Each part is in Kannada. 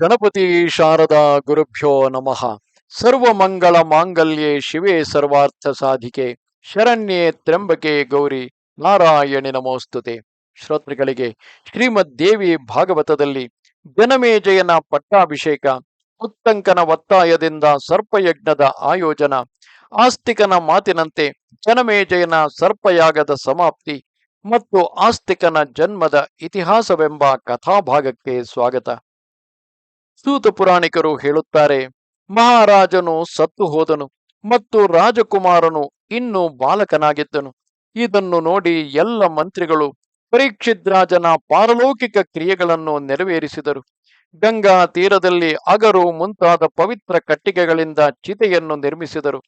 ಗಣಪತಿ ಶಾರದಾ ಗುರುಭ್ಯೋ ನಮಃ. ಸರ್ವಮಂಗಳ ಮಾಂಗಲ್ಯೆ ಶಿವೆ ಸರ್ವಾರ್ಥ ಸಾಧಿಕೆ. ಶರಣ್ಯೆ ತ್ರ್ಯಂಬಕೆ ಗೌರಿ ನಾರಾಯಣಿ ನಮೋಸ್ತುತೆ. ಶ್ರೋತೃಗಳಿಗೆ ಶ್ರೀಮದ್ ದೇವಿ ಭಾಗವತದಲ್ಲಿ ಜನಮೇಜಯನ ಪಟ್ಟಾಭಿಷೇಕ ಉತ್ತಂಕನ ಒತ್ತಾಯದಿಂದ ಸರ್ಪಯಜ್ಞದ ಆಯೋಜನ, ಆಸ್ತಿಕನ ಮಾತಿನಂತೆ ಜನಮೇಜಯನ ಸರ್ಪಯಾಗದ ಸಮಾಪ್ತಿ ಮತ್ತು ಆಸ್ತಿಕನ ಜನ್ಮದ ಇತಿಹಾಸವೆಂಬ ಕಥಾಭಾಗಕ್ಕೆ ಸ್ವಾಗತ. ಸೂತ ಪುರಾಣಿಕರು ಹೇಳುತ್ತಾರೆ, ಮಹಾರಾಜನು ಸತ್ತು ಹೋದನು ಮತ್ತು ರಾಜಕುಮಾರನು ಇನ್ನೂ ಬಾಲಕನಾಗಿದ್ದನು. ಇದನ್ನು ನೋಡಿ ಎಲ್ಲ ಮಂತ್ರಿಗಳು ಪರೀಕ್ಷಿತ್ ರಾಜನ ಪಾರಲೌಕಿಕ ಕ್ರಿಯೆಗಳನ್ನು ನೆರವೇರಿಸಿದರು. ಗಂಗಾ ತೀರದಲ್ಲಿ ಅಗರು ಮುಂತಾದ ಪವಿತ್ರ ಕಟ್ಟಿಗೆಗಳಿಂದ ಚಿತೆಯನ್ನು ನಿರ್ಮಿಸಿದರು.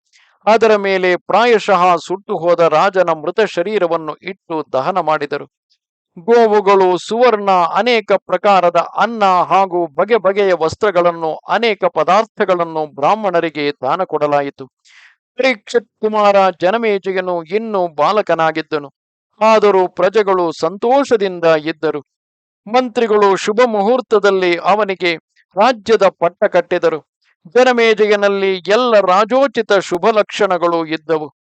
ಅದರ ಮೇಲೆ ಪ್ರಾಯಶಃ ಸುಟ್ಟು ಹೋದ ರಾಜನ ಮೃತ ಶರೀರವನ್ನು ಇಟ್ಟು ದಹನ ಮಾಡಿದರು. ಗೋವುಗಳು, ಸುವರ್ಣ, ಅನೇಕ ಪ್ರಕಾರದ ಅನ್ನ ಹಾಗೂ ಬಗೆ ಬಗೆಯ ವಸ್ತ್ರಗಳನ್ನು, ಅನೇಕ ಪದಾರ್ಥಗಳನ್ನು ಬ್ರಾಹ್ಮಣರಿಗೆ ದಾನ ಕೊಡಲಾಯಿತು. ಪರೀಕ್ಷಿತ್ ಕುಮಾರ ಜನಮೇಜಯನು ಇನ್ನೂ ಬಾಲಕನಾಗಿದ್ದನು. ಆದರೂ ಪ್ರಜೆಗಳು ಸಂತೋಷದಿಂದ ಇದ್ದರು. ಮಂತ್ರಿಗಳು ಶುಭ ಮುಹೂರ್ತದಲ್ಲಿ ಅವನಿಗೆ ರಾಜ್ಯದ ಪಟ್ಟ ಕಟ್ಟಿದರು. ಜನಮೇಜಯನಲ್ಲಿ ಎಲ್ಲ ರಾಜೋಚಿತ ಶುಭ ಲಕ್ಷಣಗಳು ಇದ್ದವು.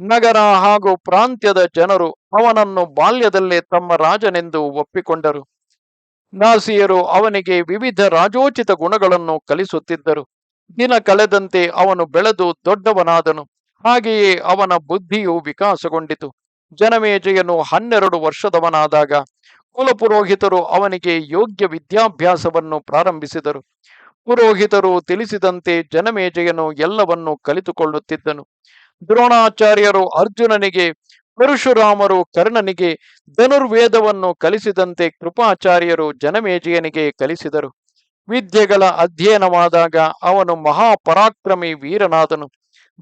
ನಗರ ಹಾಗೂ ಪ್ರಾಂತ್ಯದ ಜನರು ಅವನನ್ನು ಬಾಲ್ಯದಲ್ಲೇ ತಮ್ಮ ರಾಜನೆಂದು ಒಪ್ಪಿಕೊಂಡರು. ನಾಸಿಯರು ಅವನಿಗೆ ವಿವಿಧ ರಾಜೋಚಿತ ಗುಣಗಳನ್ನು ಕಲಿಸುತ್ತಿದ್ದರು. ದಿನ ಕಳೆದಂತೆ ಅವನು ಬೆಳೆದು ದೊಡ್ಡವನಾದನು. ಹಾಗೆಯೇ ಅವನ ಬುದ್ಧಿಯು ವಿಕಾಸಗೊಂಡಿತು. ಜನಮೇಜಯನು ಹನ್ನೆರಡು ವರ್ಷದವನಾದಾಗ ಕುಲಪುರೋಹಿತರು ಅವನಿಗೆ ಯೋಗ್ಯ ವಿದ್ಯಾಭ್ಯಾಸವನ್ನು ಪ್ರಾರಂಭಿಸಿದರು. ಪುರೋಹಿತರು ತಿಳಿಸಿದಂತೆ ಜನಮೇಜಯನು ಎಲ್ಲವನ್ನು ಕಲಿತುಕೊಳ್ಳುತ್ತಿದ್ದನು. ದ್ರೋಣಾಚಾರ್ಯರು ಅರ್ಜುನನಿಗೆ, ಪರಶುರಾಮರು ಕರ್ಣನಿಗೆ ಧನುರ್ವೇದವನ್ನು ಕಲಿಸಿದಂತೆ ಕೃಪಾಚಾರ್ಯರು ಜನಮೇಜಯನಿಗೆ ಕಲಿಸಿದರು. ವಿದ್ಯೆಗಳ ಅಧ್ಯಯನವಾದಾಗ ಅವನು ಮಹಾಪರಾಕ್ರಮಿ ವೀರನಾದನು.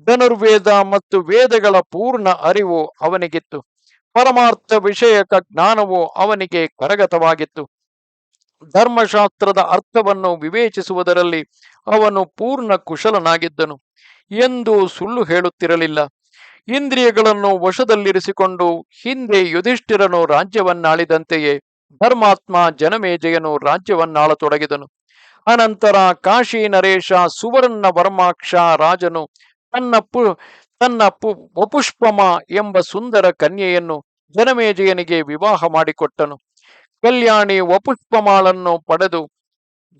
ಧನುರ್ವೇದ ಮತ್ತು ವೇದಗಳ ಪೂರ್ಣ ಅರಿವು ಅವನಿಗಿತ್ತು. ಪರಮಾರ್ಥ ವಿಷಯಕ ಜ್ಞಾನವು ಅವನಿಗೆ ಕರಗತವಾಗಿತ್ತು. ಧರ್ಮಶಾಸ್ತ್ರದ ಅರ್ಥವನ್ನು ವಿವೇಚಿಸುವುದರಲ್ಲಿ ಅವನು ಪೂರ್ಣ ಕುಶಲನಾಗಿದ್ದನು. ಎಂದು ಸುಳ್ಳು ಹೇಳುತ್ತಿರಲಿಲ್ಲ. ಇಂದ್ರಿಯಗಳನ್ನು ವಶದಲ್ಲಿರಿಸಿಕೊಂಡು ಹಿಂದೆ ಯುಧಿಷ್ಠಿರನು ರಾಜ್ಯವನ್ನಾಳಿದಂತೆಯೇ ಧರ್ಮಾತ್ಮ ಜನಮೇಜಯನು ರಾಜ್ಯವನ್ನಾಳತೊಡಗಿದನು. ಅನಂತರ ಕಾಶಿ ನರೇಶ ಸುವರ್ಣ ವರ್ಮಾಕ್ಷ ರಾಜನು ತನ್ನ ಪು ತನ್ನ ಪು, ವಪುಷ್ಪಮ ಎಂಬ ಸುಂದರ ಕನ್ಯೆಯನ್ನು ಜನಮೇಜಯನಿಗೆ ವಿವಾಹ ಮಾಡಿಕೊಟ್ಟನು. ಕಲ್ಯಾಣಿ ವಪುಷ್ಪಮಾಳನ್ನು ಪಡೆದು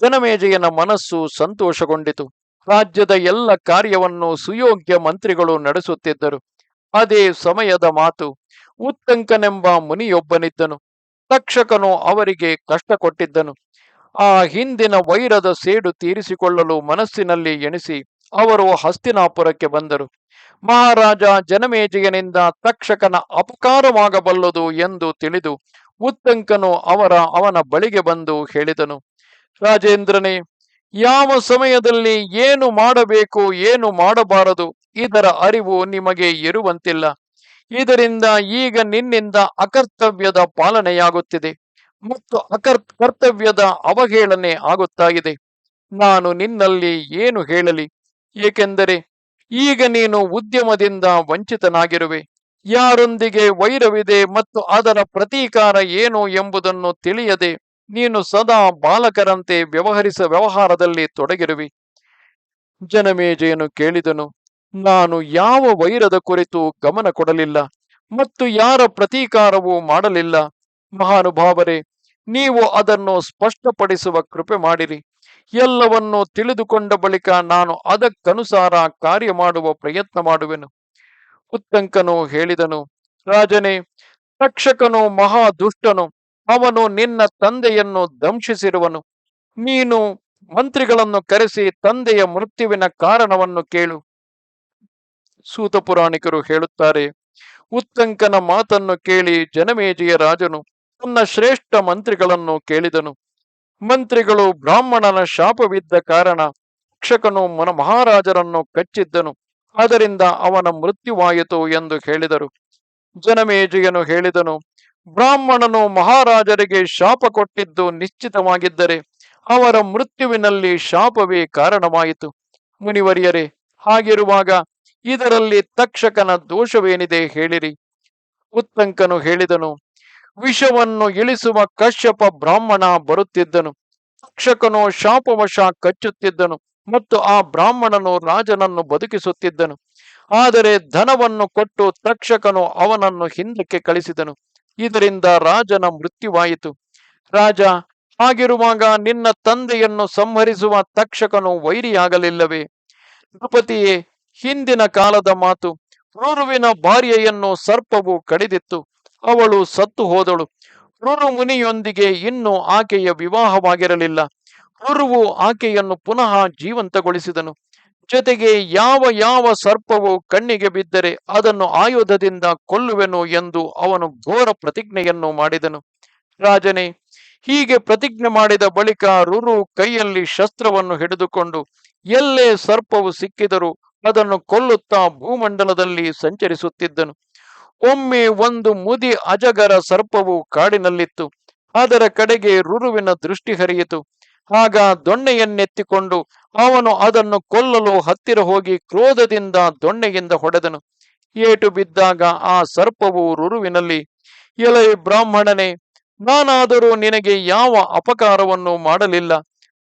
ಜನಮೇಜಯನ ಮನಸ್ಸು ಸಂತೋಷಗೊಂಡಿತು. ರಾಜ್ಯದ ಎಲ್ಲ ಕಾರ್ಯವನ್ನು ಸುಯೋಗ್ಯ ಮಂತ್ರಿಗಳು ನಡೆಸುತ್ತಿದ್ದರು. ಅದೇ ಸಮಯದ ಮಾತು, ಉತ್ತಂಕನೆಂಬ ಮುನಿಯೊಬ್ಬನಿದ್ದನು. ತಕ್ಷಕನು ಅವರಿಗೆ ಕಷ್ಟ ಕೊಟ್ಟಿದ್ದನು ಆ ಹಿಂದಿನ ವೈರದ ಸೇಡು ತೀರಿಸಿಕೊಳ್ಳಲು ಮನಸ್ಸಿನಲ್ಲಿ ಎಣಿಸಿ ಅವರು ಹಸ್ತಿನಾಪುರಕ್ಕೆ ಬಂದರು. ಮಹಾರಾಜ ಜನಮೇಜಯನಿಂದ ತಕ್ಷಕನ ಅಪಕಾರವಾಗಬಲ್ಲದು ಎಂದು ತಿಳಿದು ಉತ್ತಂಕನು ಅವರ ಅವನ ಬಳಿಗೆ ಬಂದು ಹೇಳಿದನು. ರಾಜೇಂದ್ರನೇ ಯಾವ ಸಮಯದಲ್ಲಿ ಏನು ಮಾಡಬೇಕು, ಏನು ಮಾಡಬಾರದು, ಇದರ ಅರಿವು ನಿಮಗೆ ಇರುವಂತಿಲ್ಲ. ಇದರಿಂದ ಈಗ ನಿನ್ನಿಂದ ಅಕರ್ತವ್ಯದ ಪಾಲನೆಯಾಗುತ್ತಿದೆ ಮತ್ತು ಅಕರ್, ಕರ್ತವ್ಯದ ಅವಹೇಳನೆ ಆಗುತ್ತಾ ಇದೆ ನಾನು ನಿನ್ನಲ್ಲಿ ಏನು ಹೇಳಲಿ? ಏಕೆಂದರೆ ಈಗ ನೀನು ಉದ್ಯಮದಿಂದ ವಂಚಿತನಾಗಿರುವೆ. ಯಾರೊಂದಿಗೆ ವೈರವಿದೆ ಮತ್ತು ಅದರ ಪ್ರತೀಕಾರ ಏನು ಎಂಬುದನ್ನು ತಿಳಿಯದೆ ನೀನು ಸದಾ ಬಾಲಕರಂತೆ ವ್ಯವಹರಿಸ ವ್ಯವಹಾರದಲ್ಲಿ ತೊಡಗಿರುವಿ. ಜನಮೇಜೆಯನ್ನು ಕೇಳಿದನು. ನಾನು ಯಾವ ವೈರದ ಕುರಿತು ಗಮನ ಕೊಡಲಿಲ್ಲ ಮತ್ತು ಯಾರ ಪ್ರತೀಕಾರವೂ ಮಾಡಲಿಲ್ಲ. ಮಹಾನುಭಾವರೇ, ನೀವು ಅದನ್ನು ಸ್ಪಷ್ಟಪಡಿಸುವ ಕೃಪೆ ಮಾಡಿರಿ. ಎಲ್ಲವನ್ನು ತಿಳಿದುಕೊಂಡ ಬಳಿಕ ನಾನು ಅದಕ್ಕನುಸಾರ ಕಾರ್ಯ ಮಾಡುವ ಪ್ರಯತ್ನ ಮಾಡುವೆನು. ಉತ್ತಂಕನು ಹೇಳಿದನು, ರಾಜನೇ ತಕ್ಷಕನು ಮಹಾ ದುಷ್ಟನು ಅವನು ನಿನ್ನ ತಂದೆಯನ್ನು ದಂಶಿಸಿರುವನು. ನೀನು ಮಂತ್ರಿಗಳನ್ನು ಕರೆಸಿ ತಂದೆಯ ಮೃತ್ಯುವಿನ ಕಾರಣವನ್ನು ಕೇಳು. ಸೂತ ಪುರಾಣಿಕರು ಹೇಳುತ್ತಾರೆ, ಉತ್ತಂಕನ ಮಾತನ್ನು ಕೇಳಿ ಜನಮೇಜಿಯ ರಾಜನು ತನ್ನ ಶ್ರೇಷ್ಠ ಮಂತ್ರಿಗಳನ್ನು ಕೇಳಿದನು. ಮಂತ್ರಿಗಳು ಬ್ರಾಹ್ಮಣನ ಶಾಪವಿದ್ದ ಕಾರಣ ಶಿಕ್ಷಕನು ಮನ ಮಹಾರಾಜರನ್ನು ಕಚ್ಚಿದ್ದನು. ಅದರಿಂದ ಅವನ ಮೃತ್ಯುವಾಯಿತು ಎಂದು ಹೇಳಿದರು. ಜನಮೇಜಿಯನು ಹೇಳಿದನು ಬ್ರಾಹ್ಮಣನು ಮಹಾರಾಜರಿಗೆ ಶಾಪ ಕೊಟ್ಟಿದ್ದು ನಿಶ್ಚಿತವಾಗಿದ್ದರೆ ಅವರ ಮೃತ್ಯುವಿನಲ್ಲಿ ಶಾಪವೇ ಕಾರಣವಾಯಿತು. ಮುನಿವರಿಯರೇ, ಹಾಗಿರುವಾಗ ಇದರಲ್ಲಿ ತಕ್ಷಕನ ದೋಷವೇನಿದೆ ಹೇಳಿರಿ. ಉತ್ತಂಕನು ಹೇಳಿದನು, ವಿಷವನ್ನು ಇಳಿಸುವ ಕಶ್ಯಪ ಬ್ರಾಹ್ಮಣ ಬರುತ್ತಿದ್ದನು. ತಕ್ಷಕನು ಶಾಪವಶ ಕಚ್ಚುತ್ತಿದ್ದನು ಮತ್ತು ಆ ಬ್ರಾಹ್ಮಣನು ರಾಜನನ್ನು ಬದುಕಿಸುತ್ತಿದ್ದನು. ಆದರೆ ಧನವನ್ನು ಕೊಟ್ಟು ತಕ್ಷಕನು ಅವನನ್ನು ಹಿಂದಕ್ಕೆ ಕಳಿಸಿದನು. ಇದರಿಂದ ರಾಜನ ಮೃತ್ಯುವಾಯಿತು. ರಾಜ, ಹಾಗಿರುವಾಗ ನಿನ್ನ ತಂದೆಯನ್ನು ಸಂಹರಿಸುವ ತಕ್ಷಕನು ವೈರಿಯಾಗಲಿಲ್ಲವೇ? ನೃಪತಿಯೇ ಹಿಂದಿನ ಕಾಲದ ಮಾತು, ರುರುವಿನ ಭಾರ್ಯೆಯನ್ನು ಸರ್ಪವು ಕಡಿದಿತ್ತು. ಅವಳು ಸತ್ತು ಹೋದಳು. ರುರು ಮುನಿಯೊಂದಿಗೆ ಇನ್ನೂ ಆಕೆಯ ವಿವಾಹವಾಗಿರಲಿಲ್ಲ. ರುರುವು ಆಕೆಯನ್ನು ಪುನಃ ಜೀವಂತಗೊಳಿಸಿದನು. ಜೊತೆಗೆ ಯಾವ ಯಾವ ಸರ್ಪವು ಕಣ್ಣಿಗೆ ಬಿದ್ದರೆ ಅದನ್ನು ಆಯುಧದಿಂದ ಕೊಲ್ಲುವೆನು ಎಂದು ಅವನು ಘೋರ ಪ್ರತಿಜ್ಞೆಯನ್ನು ಮಾಡಿದನು. ರಾಜನೇ, ಹೀಗೆ ಪ್ರತಿಜ್ಞೆ ಮಾಡಿದ ಬಳಿಕ ರುರು ಕೈಯಲ್ಲಿ ಶಸ್ತ್ರವನ್ನು ಹಿಡಿದುಕೊಂಡು ಎಲ್ಲೇ ಸರ್ಪವು ಸಿಕ್ಕಿದರೂ ಅದನ್ನು ಕೊಲ್ಲುತ್ತಾ ಭೂಮಂಡಲದಲ್ಲಿ ಸಂಚರಿಸುತ್ತಿದ್ದನು. ಒಮ್ಮೆ ಒಂದು ಮುದಿ ಅಜಗರ ಸರ್ಪವು ಕಾಡಿನಲ್ಲಿತ್ತು. ಅದರ ಕಡೆಗೆ ರುರುವಿನ ದೃಷ್ಟಿ ಹರಿಯಿತು. ಆಗ ದೊಣ್ಣೆಯನ್ನೆತ್ತಿಕೊಂಡು ಅವನು ಅದನ್ನು ಕೊಲ್ಲಲು ಹತ್ತಿರ ಹೋಗಿ ಕ್ರೋಧದಿಂದ ದೊಣ್ಣೆಯಿಂದ ಹೊಡೆದನು. ಏಟು ಬಿದ್ದಾಗ ಆ ಸರ್ಪವು ರುರುವಿನಲ್ಲಿ, ಎಲೆ ಬ್ರಾಹ್ಮಣನೇ, ನಾನಾದರೂ ನಿನಗೆ ಯಾವ ಅಪಕಾರವನ್ನು ಮಾಡಲಿಲ್ಲ,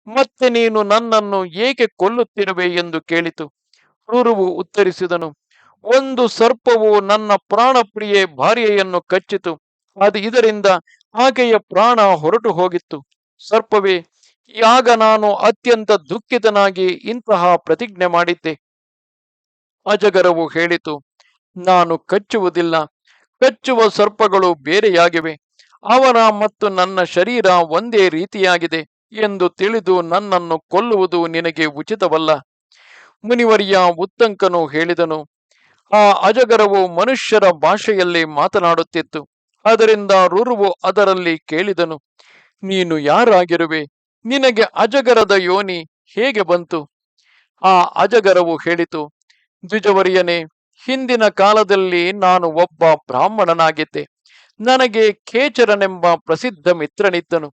ಮತ್ತೆ ನೀನು ನನ್ನನ್ನು ಏಕೆ ಕೊಲ್ಲುತ್ತಿರುವೆ ಎಂದು ಕೇಳಿತು. ರುರುವು ಉತ್ತರಿಸಿದನು, ಒಂದು ಸರ್ಪವು ನನ್ನ ಪ್ರಾಣಪ್ರಿಯೆ ಭಾರ್ಯೆಯನ್ನು ಕಚ್ಚಿತು, ಅದು ಇದರಿಂದ ಆಕೆಯ ಪ್ರಾಣ ಹೊರಟು ಹೋಗಿತ್ತು. ಸರ್ಪವೇ ಆಗ ನಾನು ಅತ್ಯಂತ ದುಃಖಿತನಾಗಿ ಇಂತಹ ಪ್ರತಿಜ್ಞೆ ಮಾಡಿದ್ದೆ. ಅಜಗರವು ಹೇಳಿತು, ನಾನು ಕಚ್ಚುವುದಿಲ್ಲ. ಕಚ್ಚುವ ಸರ್ಪಗಳು ಬೇರೆಯಾಗಿವೆ. ಅವರ ಮತ್ತು ನನ್ನ ಶರೀರ ಒಂದೇ ರೀತಿಯಾಗಿದೆ ಎಂದು ತಿಳಿದು ನನ್ನನ್ನು ಕೊಲ್ಲುವುದು ನಿನಗೆ ಉಚಿತವಲ್ಲ. ಮುನಿವರಿಯ ಉತ್ತಂಕನು ಹೇಳಿದನು, ಆ ಅಜಗರವು ಮನುಷ್ಯರ ಭಾಷೆಯಲ್ಲಿ ಮಾತನಾಡುತ್ತಿತ್ತು. ಅದರಿಂದ ರುರುವು ಅದರಲ್ಲಿ ಕೇಳಿದನು, ನೀನು ಯಾರಾಗಿರುವೆ? ನಿನಗೆ ಅಜಗರದ ಯೋನಿ ಹೇಗೆ ಬಂತು? ಆ ಅಜಗರವು ಹೇಳಿತು, ದ್ವಿಜವರಿಯನೇ, ಹಿಂದಿನ ಕಾಲದಲ್ಲಿ ನಾನು ಒಬ್ಬ ಬ್ರಾಹ್ಮಣನಾಗಿದ್ದೆ. ನನಗೆ ಖೇಚರನೆಂಬ ಪ್ರಸಿದ್ಧ ಮಿತ್ರನಿದ್ದನು.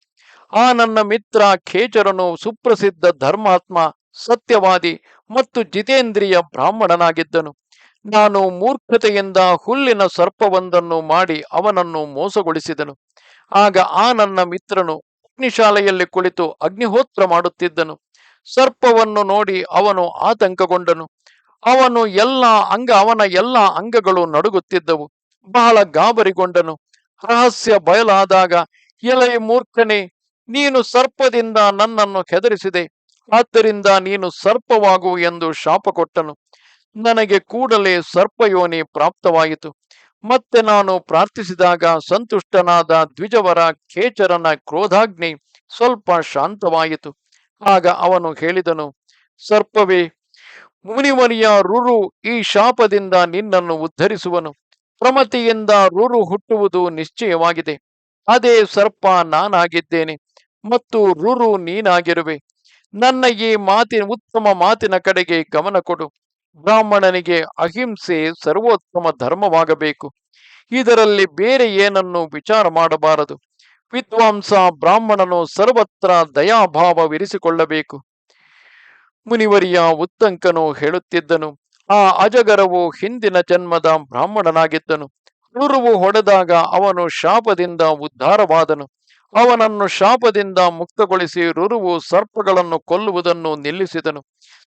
ಆ ನನ್ನ ಮಿತ್ರ ಖೇಚರನು ಸುಪ್ರಸಿದ್ಧ ಧರ್ಮಾತ್ಮ, ಸತ್ಯವಾದಿ ಮತ್ತು ಜಿತೇಂದ್ರಿಯ ಬ್ರಾಹ್ಮಣನಾಗಿದ್ದನು. ನಾನು ಮೂರ್ಖತೆಯಿಂದ ಹುಲ್ಲಿನ ಸರ್ಪವೊಂದನ್ನು ಮಾಡಿ ಅವನನ್ನು ಮೋಸಗೊಳಿಸಿದನು. ಆಗ ಆ ನನ್ನ ಮಿತ್ರನು ಅಗ್ನಿಶಾಲೆಯಲ್ಲಿ ಕುಳಿತು ಅಗ್ನಿಹೋತ್ರ ಮಾಡುತ್ತಿದ್ದನು. ಸರ್ಪವನ್ನು ನೋಡಿ ಅವನು ಆತಂಕಗೊಂಡನು. ಅವನು ಎಲ್ಲ ಅಂಗ, ಅವನ ಎಲ್ಲ ಅಂಗಗಳು ನಡುಗುತ್ತಿದ್ದವು. ಬಹಳ ಗಾಬರಿಗೊಂಡನು. ರಹಸ್ಯ ಬಯಲಾದಾಗ, ಎಲೈ ಮೂರ್ಖನೆ, ನೀನು ಸರ್ಪದಿಂದ ನನ್ನನ್ನು ಹೆದರಿಸಿದೆ. ಆದ್ದರಿಂದ ನೀನು ಸರ್ಪವಾಗು ಎಂದು ಶಾಪ ಕೊಟ್ಟನು ನನಗೆ ಕೂಡಲೇ ಸರ್ಪಯೋನಿ ಪ್ರಾಪ್ತವಾಯಿತು. ಮತ್ತೆ ನಾನು ಪ್ರಾರ್ಥಿಸಿದಾಗ ಸಂತುಷ್ಟನಾದ ದ್ವಿಜವರ ಖೇಚರನ ಕ್ರೋಧಾಗ್ನಿ ಸ್ವಲ್ಪ ಶಾಂತವಾಯಿತು. ಆಗ ಅವನು ಹೇಳಿದನು, ಸರ್ಪವೇ, ಮುನಿಮನಿಯ ರುರು ಈ ಶಾಪದಿಂದ ನಿನ್ನನ್ನು ಉದ್ಧರಿಸುವನು. ಪ್ರಮತಿಯಿಂದ ರುರು ಹುಟ್ಟುವುದು ನಿಶ್ಚಯವಾಗಿದೆ. ಅದೇ ಸರ್ಪ ನಾನಾಗಿದ್ದೇನೆ ಮತ್ತು ರುರು ನೀನಾಗಿರುವೆ. ನನ್ನ ಈ ಮಾತಿನ, ಉತ್ತಮ ಮಾತಿನ ಕಡೆಗೆ ಗಮನ ಕೊಡು. ಬ್ರಾಹ್ಮಣನಿಗೆ ಅಹಿಂಸೆ ಸರ್ವೋತ್ತಮ ಧರ್ಮವಾಗಬೇಕು. ಇದರಲ್ಲಿ ಬೇರೆ ಏನನ್ನು ವಿಚಾರ ಮಾಡಬಾರದು. ವಿದ್ವಾಂಸ ಬ್ರಾಹ್ಮಣನು ಸರ್ವತ್ರ ದಯಾಭಾವವಿರಿಸಿಕೊಳ್ಳಬೇಕು. ಮುನಿವರಿಯ ಉತ್ತಂಕನು ಹೇಳುತ್ತಿದ್ದನು, ಆ ಅಜಗರವು ಹಿಂದಿನ ಜನ್ಮದ ಬ್ರಾಹ್ಮಣನಾಗಿದ್ದನು. ರುರುವು ಹೊಡೆದಾಗ ಅವನು ಶಾಪದಿಂದ ಉದ್ಧಾರವಾದನು. ಅವನನ್ನು ಶಾಪದಿಂದ ಮುಕ್ತಗೊಳಿಸಿ ರುರುವು ಸರ್ಪಗಳನ್ನು ಕೊಲ್ಲುವುದನ್ನು ನಿಲ್ಲಿಸಿದನು.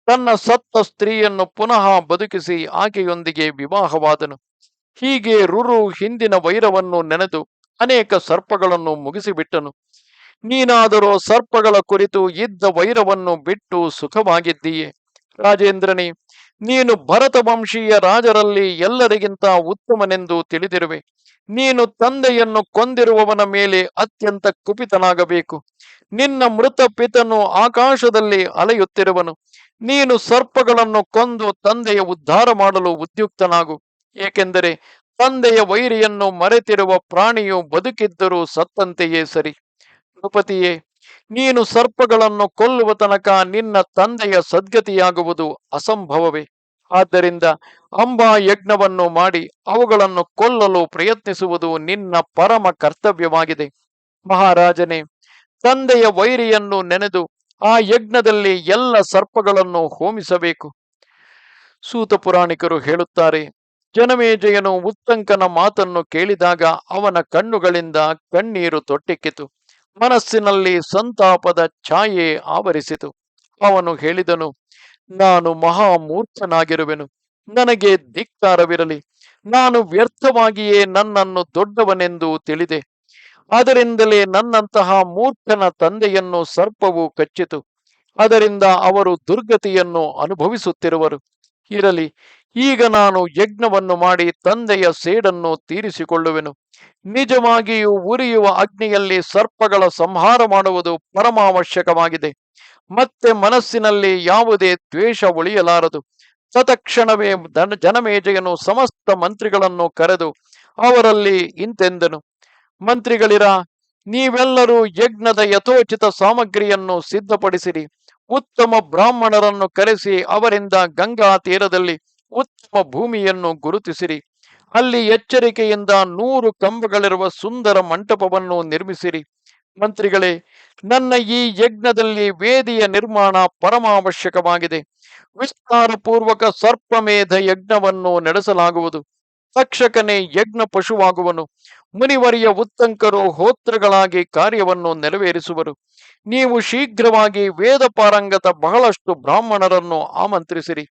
ತನ್ನ ಸತ್ತ ಸ್ತ್ರೀಯನ್ನು ಪುನಃ ಬದುಕಿಸಿ ಆಕೆಯೊಂದಿಗೆ ವಿವಾಹವಾದನು. ಹೀಗೆ ರುರು ಹಿಂದಿನ ವೈರವನ್ನು ನೆನೆದು ಅನೇಕ ಸರ್ಪಗಳನ್ನು ಮುಗಿಸಿಬಿಟ್ಟನು. ನೀನಾದರೂ ಸರ್ಪಗಳ ಕುರಿತು ಇದ್ದ ವೈರವನ್ನು ಬಿಟ್ಟು ಸುಖವಾಗಿದ್ದೀಯೆ. ರಾಜೇಂದ್ರನೇ, ನೀನು ಭರತ ವಂಶೀಯ ರಾಜರಲ್ಲಿ ಎಲ್ಲರಿಗಿಂತ ಉತ್ತಮನೆಂದು ತಿಳಿದಿರುವೆ. ನೀನು ತಂದೆಯನ್ನು ಕೊಂದಿರುವವನ ಮೇಲೆ ಅತ್ಯಂತ ಕುಪಿತನಾಗಬೇಕು. ನಿನ್ನ ಮೃತ ಪಿತನು ಆಕಾಶದಲ್ಲಿ ಅಲೆಯುತ್ತಿರುವನು. ನೀನು ಸರ್ಪಗಳನ್ನು ಕೊಂದು ತಂದೆಯ ಉದ್ಧಾರ ಮಾಡಲು ಉದ್ಯುಕ್ತನಾಗು. ಏಕೆಂದರೆ ತಂದೆಯ ವೈರಿಯನ್ನು ಮರೆತಿರುವ ಪ್ರಾಣಿಯು ಬದುಕಿದ್ದರೂ ಸತ್ತಂತೆಯೇ ಸರಿ. ನೃಪತಿಯೇ ನೀನು ಸರ್ಪಗಳನ್ನು ಕೊಲ್ಲುವ ತನಕ ನಿನ್ನ ತಂದೆಯ ಸದ್ಗತಿಯಾಗುವುದು ಅಸಂಭವವೇ. ಆದ್ದರಿಂದ ಅಂಬಾ ಯಜ್ಞವನ್ನು ಮಾಡಿ ಅವುಗಳನ್ನು ಕೊಲ್ಲಲು ಪ್ರಯತ್ನಿಸುವುದು ನಿನ್ನ ಪರಮ ಕರ್ತವ್ಯವಾಗಿದೆ. ಮಹಾರಾಜನೇ, ತಂದೆಯ ವೈರಿಯನ್ನು ನೆನೆದು ಆ ಯಜ್ಞದಲ್ಲಿ ಎಲ್ಲ ಸರ್ಪಗಳನ್ನು ಹೋಮಿಸಬೇಕು. ಸೂತ ಪುರಾಣಿಕರು ಹೇಳುತ್ತಾರೆ, ಜನಮೇಜಯನು ಉತ್ತಂಕನ ಮಾತನ್ನು ಕೇಳಿದಾಗ ಅವನ ಕಣ್ಣುಗಳಿಂದ ಕಣ್ಣೀರು ತೊಟ್ಟಿಕ್ಕಿತು. ಮನಸ್ಸಿನಲ್ಲಿ ಸಂತಾಪದ ಛಾಯೆ ಆವರಿಸಿತು. ಅವನು ಹೇಳಿದನು ನಾನು ಮಹಾಮೂರ್ಖನಾಗಿರುವೆನು ನನಗೆ ಧಿಕ್ಕಾರವಿರಲಿ. ನಾನು ವ್ಯರ್ಥವಾಗಿಯೇ ನನ್ನನ್ನು ದೊಡ್ಡವನೆಂದು ತಿಳಿದೆ. ಅದರಿಂದಲೇ ನನ್ನಂತಹ ಮೂರ್ಖನ ತಂದೆಯನ್ನು ಸರ್ಪವು ಕಚ್ಚಿತು. ಅದರಿಂದ ಅವರು ದುರ್ಗತಿಯನ್ನು ಅನುಭವಿಸುತ್ತಿರುವರು. ಇರಲಿ, ಈಗ ನಾನು ಯಜ್ಞವನ್ನು ಮಾಡಿ ತಂದೆಯ ಸೇಡನ್ನು ತೀರಿಸಿಕೊಳ್ಳುವೆನು. ನಿಜವಾಗಿಯೂ ಉರಿಯುವ ಅಗ್ನಿಯಲ್ಲಿ ಸರ್ಪಗಳ ಸಂಹಾರ ಮಾಡುವುದು ಪರಮಾವಶ್ಯಕವಾಗಿದೆ. ಮತ್ತೆ ಮನಸ್ಸಿನಲ್ಲಿ ಯಾವುದೇ ದ್ವೇಷ ಉಳಿಯಲಾರದು. ತತಕ್ಷಣವೇ ದನ ಜನಮೇಜಯನು ಸಮಸ್ತ ಮಂತ್ರಿಗಳನ್ನು ಕರೆದು ಅವರಲ್ಲಿ ಇಂತೆಂದನು. ಮಂತ್ರಿಗಳಿರ, ನೀವೆಲ್ಲರೂ ಯಜ್ಞದ ಯಥೋಚಿತ ಸಾಮಗ್ರಿಯನ್ನು ಸಿದ್ಧಪಡಿಸಿರಿ. ಉತ್ತಮ ಬ್ರಾಹ್ಮಣರನ್ನು ಕರೆಸಿ ಅವರಿಂದ ಗಂಗಾ ತೀರದಲ್ಲಿ ಉತ್ತಮ ಭೂಮಿಯನ್ನು ಗುರುತಿಸಿರಿ. ಅಲ್ಲಿ ಎಚ್ಚರಿಕೆಯಿಂದ ನೂರು ಕಂಬಗಳಿರುವ ಸುಂದರ ಮಂಟಪವನ್ನು ನಿರ್ಮಿಸಿರಿ. ಮಂತ್ರಿಗಳೇ, ನನ್ನ ಈ ಯಜ್ಞದಲ್ಲಿ ವೇದಿಯ ನಿರ್ಮಾಣ ಪರಮಾವಶ್ಯಕವಾಗಿದೆ. ವಿಸ್ತಾರಪೂರ್ವಕ ಸರ್ಪಮೇಧ ಯಜ್ಞವನ್ನು ನಡೆಸಲಾಗುವುದು. ತಕ್ಷಕನೇ ಯಜ್ಞ ಪಶುವಾಗುವನು. ಮುನಿವರಿಯ ಉತ್ತಂಕರು ಹೋತ್ರಗಳಾಗಿ ಕಾರ್ಯವನ್ನು ನೆರವೇರಿಸುವರು. ನೀವು ಶೀಘ್ರವಾಗಿ ವೇದ ಪಾರಂಗತ ಬಹಳಷ್ಟು ಬ್ರಾಹ್ಮಣರನ್ನು ಆಮಂತ್ರಿಸಿರಿ.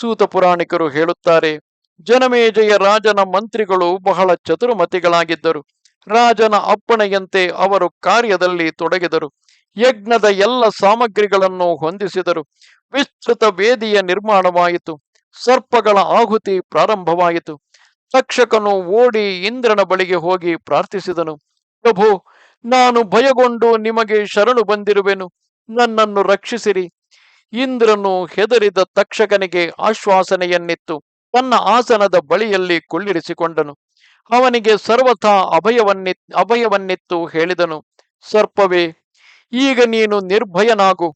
ಸೂತ ಪುರಾಣಿಕರು ಹೇಳುತ್ತಾರೆ, ಜನಮೇಜಯ ರಾಜನ ಮಂತ್ರಿಗಳು ಬಹಳ ಚತುರ್ಮತಿಗಳಾಗಿದ್ದರು. ರಾಜನ ಅಪ್ಪಣೆಯಂತೆ ಅವರು ಕಾರ್ಯದಲ್ಲಿ ತೊಡಗಿದರು. ಯಜ್ಞದ ಎಲ್ಲ ಸಾಮಗ್ರಿಗಳನ್ನು ಹೊಂದಿಸಿದರು. ವಿಸ್ತೃತ ವೇದಿಯ ನಿರ್ಮಾಣವಾಯಿತು. ಸರ್ಪಗಳ ಆಹುತಿ ಪ್ರಾರಂಭವಾಯಿತು. ತಕ್ಷಕನು ಓಡಿ ಇಂದ್ರನ ಬಳಿಗೆ ಹೋಗಿ ಪ್ರಾರ್ಥಿಸಿದನು. ಪ್ರಭು, ನಾನು ಭಯಗೊಂಡು ನಿಮಗೆ ಶರಣು ಬಂದಿರುವೆನು. ನನ್ನನ್ನು ರಕ್ಷಿಸಿರಿ. ಇಂದ್ರನು ಹೆದರಿದ ತಕ್ಷಕನಿಗೆ ಆಶ್ವಾಸನೆಯನ್ನಿತ್ತು. ತನ್ನ ಆಸನದ ಬಳಿಯಲ್ಲಿ ಕುಳ್ಳಿರಿಸಿಕೊಂಡನು. ಅವನಿಗೆ ಸರ್ವಥಾ ಅಭಯವನ್ನಿ, ಅಭಯವನ್ನಿತ್ತು ಹೇಳಿದನು. ಸರ್ಪವೇ, ಈಗ ನೀನು ನಿರ್ಭಯನಾಗು.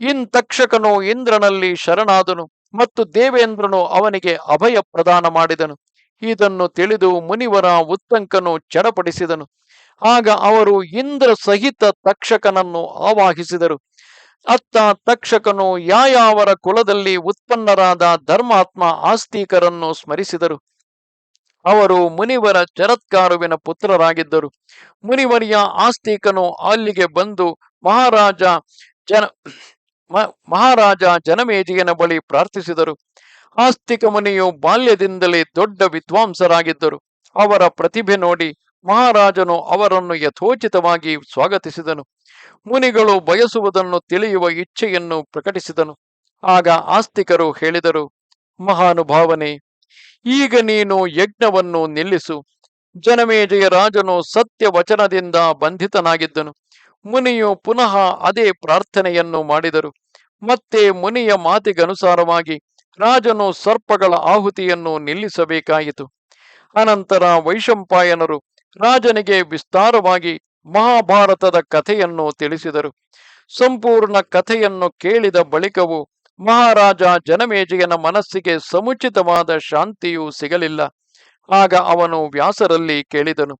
ಇನ್ ತಕ್ಷಕನು ಇಂದ್ರನಲ್ಲಿ ಶರಣಾದನು ಮತ್ತು ದೇವೇಂದ್ರನು ಅವನಿಗೆ ಅಭಯ ಪ್ರದಾನ ಮಾಡಿದನು. ಇದನ್ನು ತಿಳಿದು ಮುನಿವರ ಉತ್ತಂಕನು ಚಡಪಡಿಸಿದನು. ಆಗ ಅವರು ಇಂದ್ರ ಸಹಿತ ತಕ್ಷಕನನ್ನು ಆವಾಹಿಸಿದರು. ಅತ್ತ ತಕ್ಷಕನು ಯಾಯಾವರ ಕುಲದಲ್ಲಿ ಉತ್ಪನ್ನರಾದ ಧರ್ಮಾತ್ಮ ಆಸ್ತಿಕರನ್ನು ಸ್ಮರಿಸಿದರು. ಅವರು ಮುನಿವರ ಚರತ್ಕಾರುವಿನ ಪುತ್ರರಾಗಿದ್ದರು. ಮುನಿವರಿಯ ಆಸ್ತಿಕನು ಅಲ್ಲಿಗೆ ಬಂದು ಮಹಾರಾಜ ಜನ ಮಹಾರಾಜ ಜನಮೇಜಿಯನ ಬಳಿ ಪ್ರಾರ್ಥಿಸಿದರು. ಆಸ್ತಿಕ ಮುನಿಯು ಬಾಲ್ಯದಿಂದಲೇ ದೊಡ್ಡ ವಿದ್ವಾಂಸರಾಗಿದ್ದರು. ಅವರ ಪ್ರತಿಭೆ ನೋಡಿ ಮಹಾರಾಜನು ಅವರನ್ನು ಯಥೋಚಿತವಾಗಿ ಸ್ವಾಗತಿಸಿದನು. ಮುನಿಗಳು ಬಯಸುವುದನ್ನು ತಿಳಿಯುವ ಇಚ್ಛೆಯನ್ನು ಪ್ರಕಟಿಸಿದನು. ಆಗ ಆಸ್ತಿಕರು ಹೇಳಿದರು, ಮಹಾನುಭಾವನೆ ಈಗ ನೀನು ಯಜ್ಞವನ್ನು ನಿಲ್ಲಿಸು. ಜನಮೇಜಯ ರಾಜನು ಸತ್ಯ ವಚನದಿಂದ ಬಂಧಿತನಾಗಿದ್ದನು. ಮುನಿಯು ಪುನಃ ಅದೇ ಪ್ರಾರ್ಥನೆಯನ್ನು ಮಾಡಿದರು. ಮತ್ತೆ ಮುನಿಯ ಮಾತಿಗನುಸಾರವಾಗಿ ರಾಜನು ಸರ್ಪಗಳ ಆಹುತಿಯನ್ನು ನಿಲ್ಲಿಸಬೇಕಾಯಿತು. ಅನಂತರ ವೈಶಂಪಾಯನರು ರಾಜನಿಗೆ ವಿಸ್ತಾರವಾಗಿ ಮಹಾಭಾರತದ ಕಥೆಯನ್ನು ತಿಳಿಸಿದರು. ಸಂಪೂರ್ಣ ಕಥೆಯನ್ನು ಕೇಳಿದ ಬಳಿಕವೂ ಮಹಾರಾಜ ಜನಮೇಜಯನ ಮನಸ್ಸಿಗೆ ಸಮುಚಿತವಾದ ಶಾಂತಿಯೂ ಸಿಗಲಿಲ್ಲ. ಆಗ ಅವನು ವ್ಯಾಸರಲ್ಲಿ ಕೇಳಿದನು,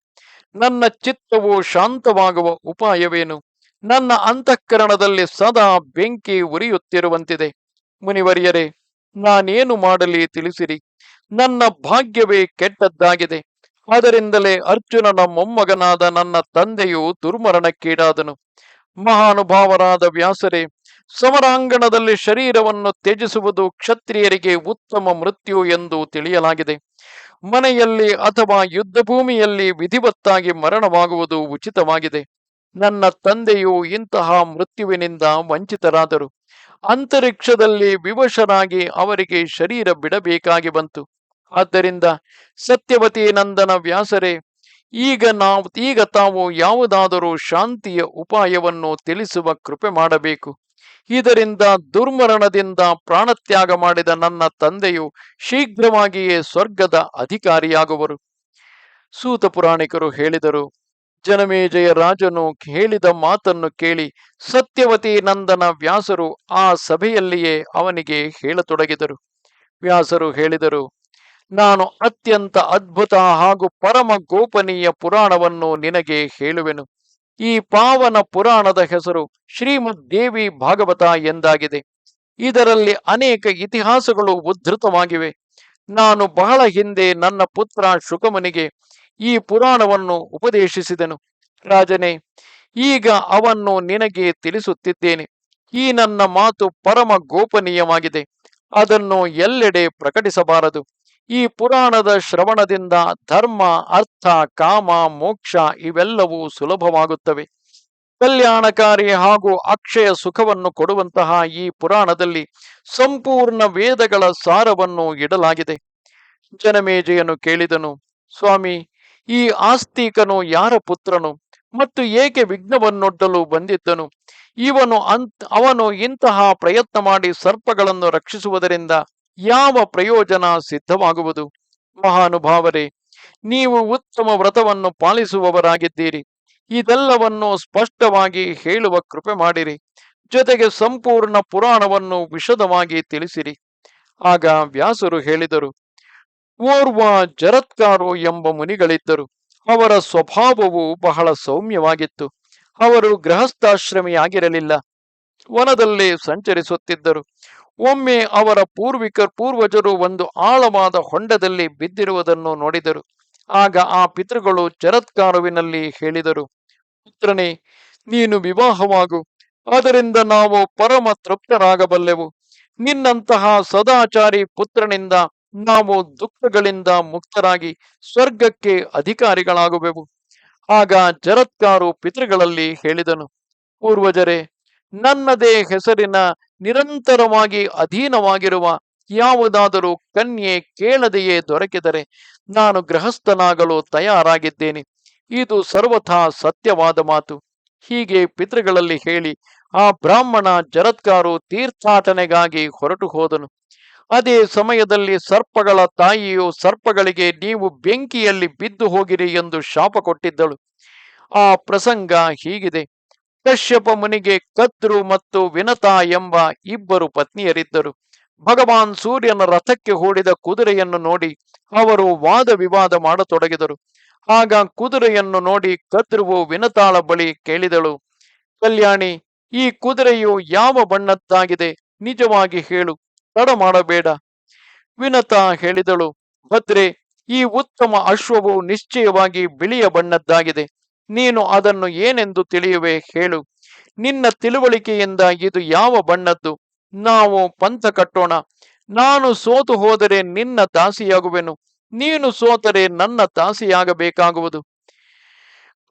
ನನ್ನ ಚಿತ್ತವು ಶಾಂತವಾಗುವ ಉಪಾಯವೇನು? ನನ್ನ ಅಂತಃಕರಣದಲ್ಲಿ ಸದಾ ಬೆಂಕಿ ಉರಿಯುತ್ತಿರುವಂತಿದೆ. ಮುನಿವರಿಯರೆ, ನಾನೇನು ಮಾಡಲಿ ತಿಳಿಸಿರಿ. ನನ್ನ ಭಾಗ್ಯವೇ ಕೆಟ್ಟದ್ದಾಗಿದೆ. ಅದರಿಂದಲೇ ಅರ್ಜುನನ ಮೊಮ್ಮಗನಾದ ನನ್ನ ತಂದೆಯು ದುರ್ಮರಣಕ್ಕೀಡಾದನು. ಮಹಾನುಭಾವರಾದ ವ್ಯಾಸರೇ ಸಮರಾಂಗಣದಲ್ಲಿ ಶರೀರವನ್ನು ತ್ಯಜಿಸುವುದು ಕ್ಷತ್ರಿಯರಿಗೆ ಉತ್ತಮ ಮೃತ್ಯು ಎಂದು ತಿಳಿಯಲಾಗಿದೆ. ಮನೆಯಲ್ಲಿ ಅಥವಾ ಯುದ್ಧ ಭೂಮಿಯಲ್ಲಿ ವಿಧಿವತ್ತಾಗಿ ಮರಣವಾಗುವುದು ಉಚಿತವಾಗಿದೆ. ನನ್ನ ತಂದೆಯು ಇಂತಹ ಮೃತ್ಯುವಿನಿಂದ ವಂಚಿತರಾದರು. ಅಂತರಿಕ್ಷದಲ್ಲಿ ವಿವಶರಾಗಿ ಅವರಿಗೆ ಶರೀರ ಬಿಡಬೇಕಾಗಿ ಬಂತು. ಆದ್ದರಿಂದ, ಸತ್ಯವತಿ ನಂದನ ವ್ಯಾಸರೇ, ಈಗ ನಾವು, ಈಗ ತಾವು ಯಾವುದಾದರೂ ಶಾಂತಿಯ ಉಪಾಯವನ್ನು ತಿಳಿಸುವ ಕೃಪೆ ಮಾಡಬೇಕು. ಇದರಿಂದ ದುರ್ಮರಣದಿಂದ ಪ್ರಾಣತ್ಯಾಗ ಮಾಡಿದ ನನ್ನ ತಂದೆಯು ಶೀಘ್ರವಾಗಿಯೇ ಸ್ವರ್ಗದ ಅಧಿಕಾರಿಯಾಗುವರು. ಸೂತ ಪುರಾಣಿಕರು ಹೇಳಿದರು, ಜನಮೇಜಯ ರಾಜನು ಹೇಳಿದ ಮಾತನ್ನು ಕೇಳಿ ಸತ್ಯವತಿ ನಂದನ ವ್ಯಾಸರು ಆ ಸಭೆಯಲ್ಲಿಯೇ ಅವನಿಗೆ ಹೇಳತೊಡಗಿದರು. ವ್ಯಾಸರು ಹೇಳಿದರು, ನಾನು ಅತ್ಯಂತ ಅದ್ಭುತ ಹಾಗೂ ಪರಮ ಗೋಪನೀಯ ಪುರಾಣವನ್ನು ನಿನಗೆ ಹೇಳುವೆನು. ಈ ಪಾವನ ಪುರಾಣದ ಹೆಸರು ಶ್ರೀಮದ್ ದೇವಿ ಭಾಗವತ ಎಂದಾಗಿದೆ. ಇದರಲ್ಲಿ ಅನೇಕ ಇತಿಹಾಸಗಳು ಉದ್ಧೃತವಾಗಿವೆ. ನಾನು ಬಹಳ ಹಿಂದೆ ನನ್ನ ಪುತ್ರ ಶುಕಮನಿಗೆ ಈ ಪುರಾಣವನ್ನು ಉಪದೇಶಿಸಿದನು. ರಾಜನೇ, ಈಗ ಅವನ್ನು ನಿನಗೆ ತಿಳಿಸುತ್ತಿದ್ದೇನೆ. ಈ ನನ್ನ ಮಾತು ಪರಮ ಗೋಪನೀಯವಾಗಿದೆ. ಅದನ್ನು ಎಲ್ಲೆಡೆ ಪ್ರಕಟಿಸಬಾರದು. ಈ ಪುರಾಣದ ಶ್ರವಣದಿಂದ ಧರ್ಮ, ಅರ್ಥ, ಕಾಮ, ಮೋಕ್ಷ ಇವೆಲ್ಲವೂ ಸುಲಭವಾಗುತ್ತವೆ. ಕಲ್ಯಾಣಕಾರಿ ಹಾಗೂ ಅಕ್ಷಯ ಸುಖವನ್ನು ಕೊಡುವಂತಹ ಈ ಪುರಾಣದಲ್ಲಿ ಸಂಪೂರ್ಣ ವೇದಗಳ ಸಾರವನ್ನು ಇಡಲಾಗಿದೆ. ಜನಮೇಜೆಯನ್ನು ಕೇಳಿದನು, ಸ್ವಾಮಿ, ಈ ಆಸ್ತಿಕನು ಯಾರ ಪುತ್ರನು ಮತ್ತು ಏಕೆ ವಿಘ್ನವನ್ನೊಡ್ಡಲು ಬಂದಿದ್ದನು? ಇವನು ಅಂತ್, ಅವನು ಇಂತಹ ಪ್ರಯತ್ನ ಮಾಡಿ ಸರ್ಪಗಳನ್ನು ರಕ್ಷಿಸುವುದರಿಂದ ಯಾವ ಪ್ರಯೋಜನ ಸಿದ್ಧವಾಗುವುದು? ಮಹಾನುಭಾವರೇ, ನೀವು ಉತ್ತಮ ವ್ರತವನ್ನು ಪಾಲಿಸುವವರಾಗಿದ್ದೀರಿ. ಇದೆಲ್ಲವನ್ನು ಸ್ಪಷ್ಟವಾಗಿ ಹೇಳುವ ಕೃಪೆ ಮಾಡಿರಿ. ಜೊತೆಗೆ ಸಂಪೂರ್ಣ ಪುರಾಣವನ್ನು ವಿಶದವಾಗಿ ತಿಳಿಸಿರಿ. ಆಗ ವ್ಯಾಸರು ಹೇಳಿದರು, ಓರ್ವ ಜರತ್ಕಾರು ಎಂಬ ಮುನಿಗಳಿದ್ದರು. ಅವರ ಸ್ವಭಾವವು ಬಹಳ ಸೌಮ್ಯವಾಗಿತ್ತು. ಅವರು ಗೃಹಸ್ಥಾಶ್ರಮಿಯಾಗಿರಲಿಲ್ಲ. ವನದಲ್ಲಿ ಸಂಚರಿಸುತ್ತಿದ್ದರು. ಒಮ್ಮೆ ಅವರ ಪೂರ್ವಿಕ ಪೂರ್ವಜರು ಒಂದು ಆಳವಾದ ಹೊಂಡದಲ್ಲಿ ಬಿದ್ದಿರುವುದನ್ನು ನೋಡಿದರು. ಆಗ ಆ ಪಿತೃಗಳು ಚರತ್ಕಾರುವಿನಲ್ಲಿ ಹೇಳಿದರು, ಪುತ್ರನೇ, ನೀನು ವಿವಾಹವಾಗು. ಅದರಿಂದ ನಾವು ಪರಮ ತೃಪ್ತರಾಗಬಲ್ಲೆವು. ನಿನ್ನಂತಹ ಸದಾಚಾರಿ ಪುತ್ರನಿಂದ ನಾವು ದುಃಖಗಳಿಂದ ಮುಕ್ತರಾಗಿ ಸ್ವರ್ಗಕ್ಕೆ ಅಧಿಕಾರಿಗಳಾಗುವೆವು. ಆಗ ಜರತ್ಕಾರು ಪಿತೃಗಳಲ್ಲಿ ಹೇಳಿದನು, ಪೂರ್ವಜರೇ, ನನ್ನದೇ ಹೆಸರಿನ ನಿರಂತರವಾಗಿ ಅಧೀನವಾಗಿರುವ ಯಾವುದಾದರೂ ಕನ್ಯೆ ಕೇಳದೆಯೇ ದೊರಕಿದರೆ ನಾನು ಗೃಹಸ್ಥನಾಗಲು ತಯಾರಾಗಿದ್ದೇನೆ. ಇದು ಸರ್ವಥಾ ಸತ್ಯವಾದ ಮಾತು. ಹೀಗೆ ಪಿತೃಗಳಲ್ಲಿ ಹೇಳಿ ಆ ಬ್ರಾಹ್ಮಣ ಜರತ್ಕಾರು ತೀರ್ಥಾಟನೆಗಾಗಿ ಹೊರಟು ಹೋದನು. ಅದೇ ಸಮಯದಲ್ಲಿ ಸರ್ಪಗಳ ತಾಯಿಯು ಸರ್ಪಗಳಿಗೆ ನೀವು ಬೆಂಕಿಯಲ್ಲಿ ಬಿದ್ದು ಹೋಗಿರಿ ಎಂದು ಶಾಪ ಕೊಟ್ಟಿದ್ದಳು. ಆ ಪ್ರಸಂಗ ಹೀಗಿದೆ. ಕಶ್ಯಪ ಮುನಿಗೆ ಕದ್ರು ಮತ್ತು ವಿನತಾ ಎಂಬ ಇಬ್ಬರು ಪತ್ನಿಯರಿದ್ದರು. ಭಗವಾನ್ ಸೂರ್ಯನ ರಥಕ್ಕೆ ಹೂಡಿದ ಕುದುರೆಯನ್ನು ನೋಡಿ ಅವರು ವಾದ ವಿವಾದ ಮಾಡತೊಡಗಿದರು. ಆಗ ಕುದುರೆಯನ್ನು ನೋಡಿ ಕದ್ರುವು ವಿನತಾಳ ಬಳಿ ಕೇಳಿದಳು, ಕಲ್ಯಾಣಿ, ಈ ಕುದುರೆಯು ಯಾವ ಬಣ್ಣದ್ದಾಗಿದೆ? ನಿಜವಾಗಿ ಹೇಳು, ತಡ ಮಾಡಬೇಡ. ವಿನತ ಹೇಳಿದಳು, ಭದ್ರೆ, ಈ ಉತ್ತಮ ಅಶ್ವವು ನಿಶ್ಚಯವಾಗಿ ಬಿಳಿಯ ಬಣ್ಣದ್ದಾಗಿದೆ. ನೀನು ಅದನ್ನು ಏನೆಂದು ತಿಳಿಯುವೆ ಹೇಳು. ನಿನ್ನ ತಿಳುವಳಿಕೆಯಿಂದ ಇದು ಯಾವ ಬಣ್ಣದ್ದು? ನಾವು ಪಂಥ ಕಟ್ಟೋಣ. ನಾನು ಸೋತು ಹೋದರೆ ನಿನ್ನ ದಾಸಿಯಾಗುವೆನು ನೀನು ಸೋತರೆ ನನ್ನ ದಾಸಿಯಾಗಬೇಕಾಗುವುದು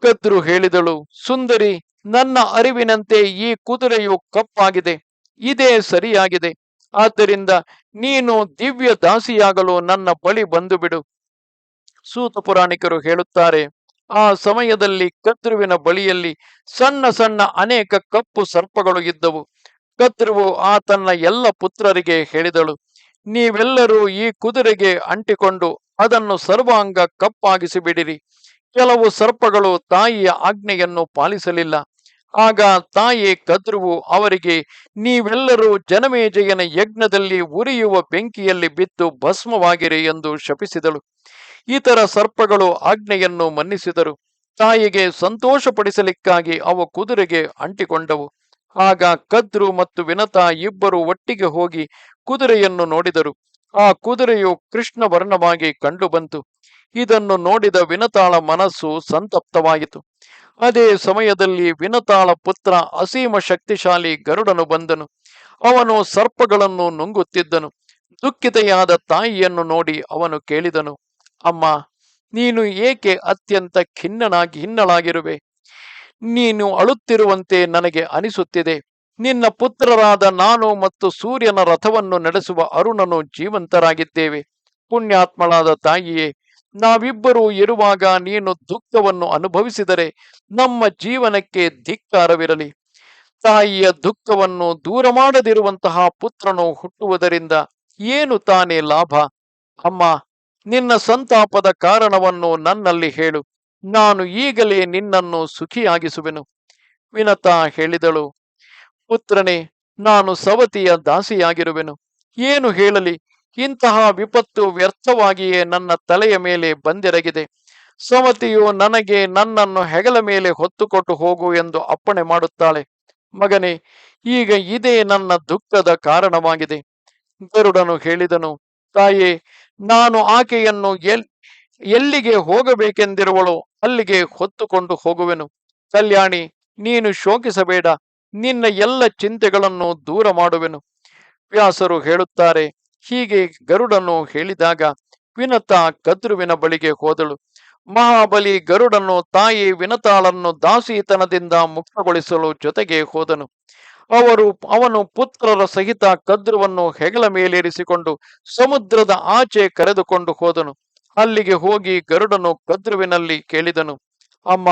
ಕದ್ರು ಹೇಳಿದಳು, ಸುಂದರಿ, ನನ್ನ ಅರಿವಿನಂತೆ ಈ ಕುದುರೆಯು ಕಪ್ಪಾಗಿದೆ. ಇದೇ ಸರಿಯಾಗಿದೆ. ಆದ್ದರಿಂದ ನೀನು ದಿವ್ಯ ದಾಸಿಯಾಗಲು ನನ್ನ ಬಳಿ ಬಂದು ಬಿಡು ಸೂತ ಪುರಾಣಿಕರು ಹೇಳುತ್ತಾರೆ ಆ ಸಮಯದಲ್ಲಿ ಕದ್ರುವಿನ ಬಳಿಯಲ್ಲಿ ಸಣ್ಣ ಸಣ್ಣ ಅನೇಕ ಕಪ್ಪು ಸರ್ಪಗಳು ಇದ್ದವು. ಕತ್ರುವು ಆ ತನ್ನ ಎಲ್ಲ ಪುತ್ರರಿಗೆ ಹೇಳಿದಳು, ನೀವೆಲ್ಲರೂ ಈ ಕುದುರೆಗೆ ಅಂಟಿಕೊಂಡು ಅದನ್ನು ಸರ್ವಾಂಗ ಕಪ್ಪಾಗಿಸಿ ಬಿಡಿರಿ ಕೆಲವು ಸರ್ಪಗಳು ತಾಯಿಯ ಆಜ್ಞೆಯನ್ನು ಪಾಲಿಸಲಿಲ್ಲ. ಆಗ ತಾಯಿ ಕದ್ರುವು ಅವರಿಗೆ, ನೀವೆಲ್ಲರೂ ಜನಮೇಜಯನ ಯಜ್ಞದಲ್ಲಿ ಉರಿಯುವ ಬೆಂಕಿಯಲ್ಲಿ ಬಿದ್ದು ಭಸ್ಮವಾಗಿರಿ ಎಂದು ಶಪಿಸಿದಳು. ಇತರ ಸರ್ಪಗಳು ಆಜ್ಞೆಯನ್ನು ಮನ್ನಿಸಿದರು. ತಾಯಿಗೆ ಸಂತೋಷಪಡಿಸಲಿಕ್ಕಾಗಿ ಅವು ಕುದುರೆಗೆ ಅಂಟಿಕೊಂಡವು. ಆಗ ಕದ್ರು ಮತ್ತು ವಿನತ ಇಬ್ಬರು ಒಟ್ಟಿಗೆ ಹೋಗಿ ಕುದುರೆಯನ್ನು ನೋಡಿದರು. ಆ ಕುದುರೆಯು ಕೃಷ್ಣ ವರ್ಣವಾಗಿ ಕಂಡುಬಂತು. ಇದನ್ನು ನೋಡಿದ ವಿನತಾಳ ಮನಸ್ಸು ಸಂತಪ್ತವಾಯಿತು. ಅದೇ ಸಮಯದಲ್ಲಿ ವಿನತಾಳ ಪುತ್ರ ಅಸೀಮ ಶಕ್ತಿಶಾಲಿ ಗರುಡನು ಬಂದನು. ಅವನು ಸರ್ಪಗಳನ್ನು ನುಂಗುತ್ತಿದ್ದನು. ದುಃಖಿತೆಯಾದ ತಾಯಿಯನ್ನು ನೋಡಿ ಅವನು ಕೇಳಿದನು. ಅಮ್ಮ, ನೀನು ಏಕೆ ಅತ್ಯಂತ ಖಿನ್ನನಾಗಿ, ಹಿನ್ನಳಾಗಿರುವೆ? ನೀನು ಅಳುತ್ತಿರುವಂತೆ ನನಗೆ ಅನಿಸುತ್ತಿದೆ. ನಿನ್ನ ಪುತ್ರರಾದ ನಾನು ಮತ್ತು ಸೂರ್ಯನ ರಥವನ್ನು ನಡೆಸುವ ಅರುಣನು ಜೀವಂತರಾಗಿದ್ದೇವೆ. ಪುಣ್ಯಾತ್ಮಳಾದ ತಾಯಿಯೇ, ನಾವಿಬ್ಬರೂ ಇರುವಾಗ ನೀನು ದುಃಖವನ್ನು ಅನುಭವಿಸಿದರೆ ನಮ್ಮ ಜೀವನಕ್ಕೆ ಧಿಕ್ಕಾರವಿರಲಿ. ತಾಯಿಯ ದುಃಖವನ್ನು ದೂರ ಮಾಡದಿರುವಂತಹ ಪುತ್ರನು ಹುಟ್ಟುವುದರಿಂದ ಏನು ತಾನೇ ಲಾಭ? ಅಮ್ಮ ನಿನ್ನ ಸಂತಾಪದ ಕಾರಣವನ್ನು ನನ್ನಲ್ಲಿ ಹೇಳು. ನಾನು ಈಗಲೇ ನಿನ್ನನ್ನು ಸುಖಿಯಾಗಿಸುವೆನು. ವಿನತಾ ಹೇಳಿದಳು. ಪುತ್ರನೇ, ನಾನು ಸವತಿಯ ದಾಸಿಯಾಗಿರುವೆನು. ಏನು ಹೇಳಲಿ? ಇಂತಹ ವಿಪತ್ತು ವ್ಯರ್ಥವಾಗಿಯೇ ನನ್ನ ತಲೆಯ ಮೇಲೆ ಬಂದೆರಗಿದೆ. ಸವತಿಯು ನನಗೆ ನನ್ನನ್ನು ಹೆಗಲ ಮೇಲೆ ಹೊತ್ತುಕೊಟ್ಟು ಹೋಗು ಎಂದು ಅಪ್ಪಣೆ ಮಾಡುತ್ತಾಳೆ. ಮಗನೇ, ಈಗ ಇದೇ ನನ್ನ ದುಃಖದ ಕಾರಣವಾಗಿದೆ. ಗರುಡನು ಹೇಳಿದನು, ತಾಯೇ ನಾನು ಆಕೆಯನ್ನು ಎಲ್, ಎಲ್ಲಿಗೆ ಹೋಗಬೇಕೆಂದಿರುವಳು ಅಲ್ಲಿಗೆ ಹೊತ್ತುಕೊಂಡು ಹೋಗುವೆನು. ಕಲ್ಯಾಣಿ, ನೀನು ಶೋಕಿಸಬೇಡ. ನಿನ್ನ ಎಲ್ಲ ಚಿಂತೆಗಳನ್ನು ದೂರ ಮಾಡುವೆನು. ವ್ಯಾಸರು ಹೇಳುತ್ತಾರೆ, ಹೀಗೆ ಗರುಡನು ಹೇಳಿದಾಗ ವಿನತ ಕದ್ರುವಿನ ಬಳಿಗೆ ಹೋದಳು. ಮಹಾಬಲಿ ಗರುಡನು ತಾಯಿ ವಿನತಾಳನ್ನು ದಾಸಿತನದಿಂದ ಮುಕ್ತಗೊಳಿಸಲು ಜೊತೆಗೆ ಹೋದನು. ಅವರು ಅವನು ಪುತ್ರರ ಸಹಿತ ಕದ್ರವನ್ನು ಹೆಗಲ ಮೇಲೇರಿಸಿಕೊಂಡು ಸಮುದ್ರದ ಆಚೆ ಕರೆದುಕೊಂಡು ಹೋದನು. ಅಲ್ಲಿಗೆ ಹೋಗಿ ಗರುಡನು ಕದ್ರುವಿನಲ್ಲಿ ಕೇಳಿದನು, ಅಮ್ಮ,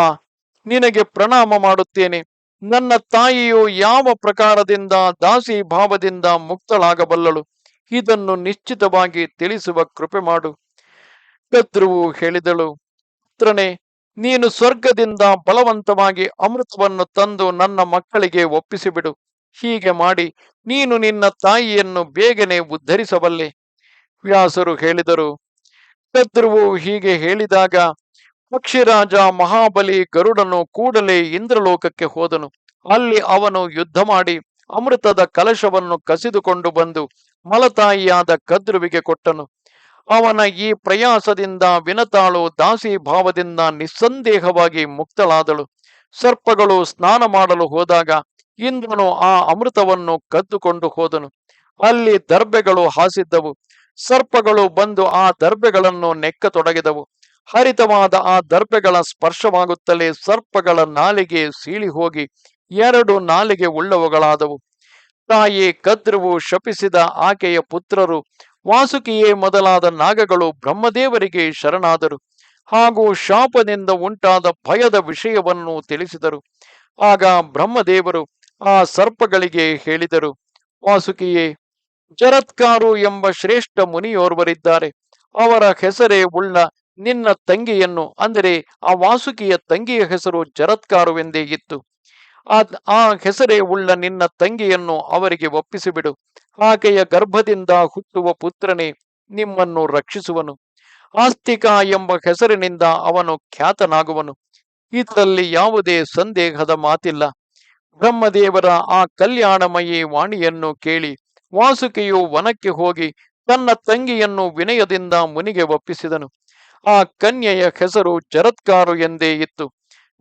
ನಿನಗೆ ಪ್ರಣಾಮ ಮಾಡುತ್ತೇನೆ. ನನ್ನ ತಾಯಿಯು ಯಾವ ಪ್ರಕಾರದಿಂದ, ದಾಸಿ ಭಾವದಿಂದ ಮುಕ್ತಳಾಗಬಲ್ಲಳು? ಇದನ್ನು ನಿಶ್ಚಿತವಾಗಿ ತಿಳಿಸುವ ಕೃಪೆ ಮಾಡು. ಕದ್ರುವು ಹೇಳಿದಳು, ಪುತ್ರನೇ, ನೀನು ಸ್ವರ್ಗದಿಂದ ಬಲವಂತವಾಗಿ ಅಮೃತವನ್ನು ತಂದು ನನ್ನ ಮಕ್ಕಳಿಗೆ ಒಪ್ಪಿಸಿಬಿಡು. ಹೀಗೆ ಮಾಡಿ, ನೀನು ನಿನ್ನ ತಾಯಿಯನ್ನು ಬೇಗನೆ ಉದ್ಧರಿಸಬಲ್ಲೆ. ವ್ಯಾಸರು ಹೇಳಿದರು. ಕದ್ರುವು ಹೀಗೆ ಹೇಳಿದಾಗ, ಪಕ್ಷಿರಾಜ ಮಹಾಬಲಿ ಗರುಡನು ಕೂಡಲೇ ಇಂದ್ರಲೋಕಕ್ಕೆ ಹೋದನು. ಅಲ್ಲಿ ಅವನು ಯುದ್ಧ ಮಾಡಿ ಅಮೃತದ ಕಲಶವನ್ನು ಕಸಿದುಕೊಂಡು ಬಂದು ಮಲತಾಯಿಯಾದ ಕದ್ರುವಿಗೆ ಕೊಟ್ಟನು. ಅವನ ಈ ಪ್ರಯಾಸದಿಂದ ವಿನತಾಳು ದಾಸಿ ಭಾವದಿಂದ ನಿಸ್ಸಂದೇಹವಾಗಿ ಮುಕ್ತಳಾದಳು. ಸರ್ಪಗಳು ಸ್ನಾನ ಮಾಡಲು ಹೋದಾಗ ಇಂದ್ರನು ಆ ಅಮೃತವನ್ನು ಕದ್ದುಕೊಂಡು ಹೋದನು. ಅಲ್ಲಿ ದರ್ಬೆಗಳು ಹಾಸಿದ್ದವು. ಸರ್ಪಗಳು ಬಂದು ಆ ದರ್ಬೆಗಳನ್ನು ನೆಕ್ಕತೊಡಗಿದವು. ಹರಿತವಾದ ಆ ದರ್ಬೆಗಳ ಸ್ಪರ್ಶವಾಗುತ್ತಲೇ ಸರ್ಪಗಳ ನಾಲಿಗೆ ಸೀಳಿ ಹೋಗಿ ಎರಡು ನಾಲಿಗೆ ಉಳ್ಳವುಗಳಾದವು. ತಾಯಿ ಕದ್ರುವು ಶಪಿಸಿದ ಆಕೆಯ ಪುತ್ರರು ವಾಸುಕಿಯೇ ಮೊದಲಾದ ನಾಗಗಳು ಬ್ರಹ್ಮದೇವರಿಗೆ ಶರಣಾದರು. ಹಾಗೂ ಶಾಪದಿಂದ ಉಂಟಾದ ಭಯದ ವಿಷಯವನ್ನು ತಿಳಿಸಿದರು. ಆಗ ಬ್ರಹ್ಮದೇವರು ಆ ಸರ್ಪಗಳಿಗೆ ಹೇಳಿದರು, ವಾಸುಕಿಯೇ, ಜರತ್ಕಾರು ಎಂಬ ಶ್ರೇಷ್ಠ ಮುನಿಯೋರ್ವರಿದ್ದಾರೆ ಅವರ ಹೆಸರೇ ಉಳ್ಳ ನಿನ್ನ ತಂಗಿಯನ್ನು, ಅಂದರೆ ಆ ವಾಸುಕಿಯ ತಂಗಿಯ ಹೆಸರು ಜರತ್ಕಾರುವೆಂದೇ ಇತ್ತು. ಆ ಹೆಸರೇ ಉಳ್ಳ ನಿನ್ನ ತಂಗಿಯನ್ನು ಅವರಿಗೆ ಒಪ್ಪಿಸಿಬಿಡು. ಆಕೆಯ ಗರ್ಭದಿಂದ ಹುಟ್ಟುವ ಪುತ್ರನೇ ನಿಮ್ಮನ್ನು ರಕ್ಷಿಸುವನು. ಆಸ್ತಿಕ ಎಂಬ ಹೆಸರಿನಿಂದ ಅವನು ಖ್ಯಾತನಾಗುವನು. ಇದರಲ್ಲಿ ಯಾವುದೇ ಸಂದೇಹದ ಮಾತಿಲ್ಲ. ಬ್ರಹ್ಮದೇವರ ಆ ಕಲ್ಯಾಣಮಯಿ ವಾಣಿಯನ್ನು ಕೇಳಿ ವಾಸುಕಿಯು ವನಕ್ಕೆ ಹೋಗಿ ತನ್ನ ತಂಗಿಯನ್ನು ವಿನಯದಿಂದ ಮುನಿಗೆ ಒಪ್ಪಿಸಿದನು. ಆ ಕನ್ಯೆಯ ಹೆಸರು ಜರತ್ಕಾರು ಎಂದೇ ಇತ್ತು.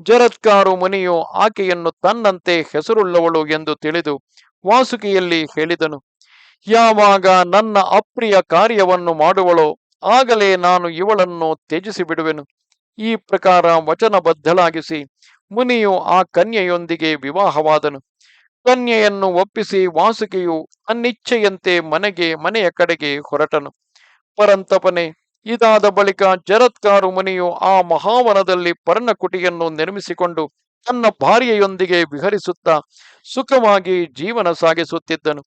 ಜರತ್ಕಾರು ಮುನಿಯು ಆಕೆಯನ್ನು ತನ್ನಂತೆ ಹೆಸರುಳ್ಳವಳು ಎಂದು ತಿಳಿದು ವಾಸುಕಿಯಲ್ಲಿ ಹೇಳಿದನು. ಯಾವಾಗ ನನ್ನ ಅಪ್ರಿಯ ಕಾರ್ಯವನ್ನು ಮಾಡುವಳೋ ಆಗಲೇ ನಾನು ಇವಳನ್ನು ತ್ಯಜಿಸಿ ಬಿಡುವೆನು ಈ ಪ್ರಕಾರ ವಚನಬದ್ಧಳಾಗಿಸಿ ಮುನಿಯು ಆ ಕನ್ಯೆಯೊಂದಿಗೆ ವಿವಾಹವಾದನು. ಕನ್ಯೆಯನ್ನು ಒಪ್ಪಿಸಿ ವಾಸುಕಿಯು ಅನಿಚ್ಛೆಯಂತೆ ಮನೆಗೆ, ಮನೆಯ ಕಡೆಗೆ ಹೊರಟನು. ಪರಂತಪನೆ, ಇದಾದ ಬಳಿಕ ಜರತ್ಕಾರು ಮುನಿಯು ಆ ಮಹಾವನದಲ್ಲಿ ಪರ್ಣಕುಟಿಯನ್ನು ನಿರ್ಮಿಸಿಕೊಂಡು ತನ್ನ ಭಾರ್ಯೆಯೊಂದಿಗೆ ವಿಹರಿಸುತ್ತಾ ಸುಖವಾಗಿ ಜೀವನ ಸಾಗಿಸುತ್ತಿದ್ದನು.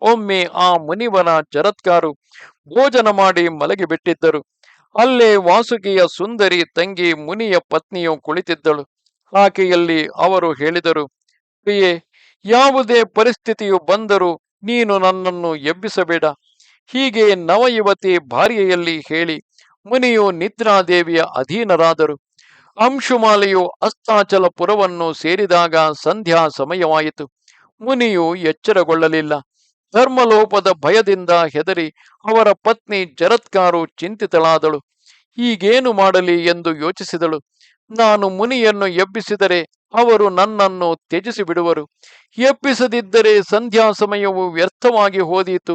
ಒಮ್ಮೆ ಆ ಮುನಿವನ ಜರತ್ಕಾರು ಭೋಜನ ಮಾಡಿ ಮಲಗಿಬಿಟ್ಟಿದ್ದರು. ಅಲ್ಲೇ ವಾಸುಕಿಯ ಸುಂದರಿ ತಂಗಿ ಮುನಿಯ ಪತ್ನಿಯು ಕುಳಿತಿದ್ದಳು. ಆಕೆಯಲ್ಲಿ ಅವರು ಹೇಳಿದರು, ಪ್ರಿಯೆ, ಯಾವುದೇ ಪರಿಸ್ಥಿತಿಯು ಬಂದರೂ ನೀನು ನನ್ನನ್ನು ಎಬ್ಬಿಸಬೇಡ. ಹೀಗೆ ನವಯುವತಿ ಭಾರ್ಯೆಯಲ್ಲಿ ಹೇಳಿ ಮುನಿಯು ನಿದ್ರಾದೇವಿಯ ಅಧೀನರಾದರು. ಅಂಶುಮಾಲೆಯು ಅಸ್ತಾಚಲಪುರವನ್ನು ಸೇರಿದಾಗ ಸಂಧ್ಯಾ ಸಮಯವಾಯಿತು. ಮುನಿಯು ಎಚ್ಚರಗೊಳ್ಳಲಿಲ್ಲ. ಧರ್ಮಲೋಪದ ಭಯದಿಂದ ಹೆದರಿ ಅವರ ಪತ್ನಿ ಜರತ್ಕಾರು ಚಿಂತಿತಳಾದಳು. ಹೀಗೇನು ಮಾಡಲಿ ಎಂದು ಯೋಚಿಸಿದಳು. ನಾನು ಮುನಿಯನ್ನು ಎಬ್ಬಿಸಿದರೆ ಅವರು ನನ್ನನ್ನು ತ್ಯಜಿಸಿ ಬಿಡುವರು ಎಬ್ಬಿಸದಿದ್ದರೆ ಸಂಧ್ಯಾ ಸಮಯವು ವ್ಯರ್ಥವಾಗಿ ಹೋದೀತು.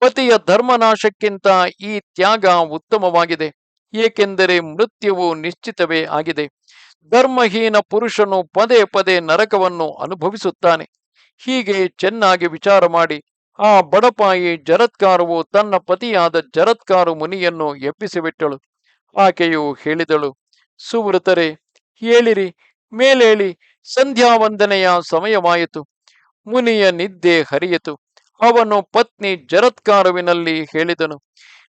ಪತಿಯ ಧರ್ಮನಾಶಕ್ಕಿಂತ ಈ ತ್ಯಾಗ ಉತ್ತಮವಾಗಿದೆ. ಏಕೆಂದರೆ ಮೃತ್ಯುವು ನಿಶ್ಚಿತವೇ ಆಗಿದೆ. ಧರ್ಮಹೀನ ಪುರುಷನು ಪದೇ ಪದೇ ನರಕವನ್ನು ಅನುಭವಿಸುತ್ತಾನೆ. ಹೀಗೆ ಚೆನ್ನಾಗಿ ವಿಚಾರ ಮಾಡಿ, ಆ ಬಡಪಾಯಿ ಜರತ್ಕಾರವು ತನ್ನ ಪತಿಯಾದ ಜರತ್ಕಾರು ಮುನಿಯನ್ನು ಎಬ್ಬಿಸಿಬಿಟ್ಟಳು. ಆಕೆಯು ಹೇಳಿದಳು ಸುವೃತರೆ ಹೇಳಿರಿ, ಮೇಲೇಳಿ, ಸಂಧ್ಯಾವಂದನೆಯ ಸಮಯವಾಯಿತು. ಮುನಿಯ ನಿದ್ದೆ ಹರಿಯಿತು. ಅವನು ಪತ್ನಿ ಜರತ್ಕಾರುವಿನಲ್ಲಿ ಹೇಳಿದನು,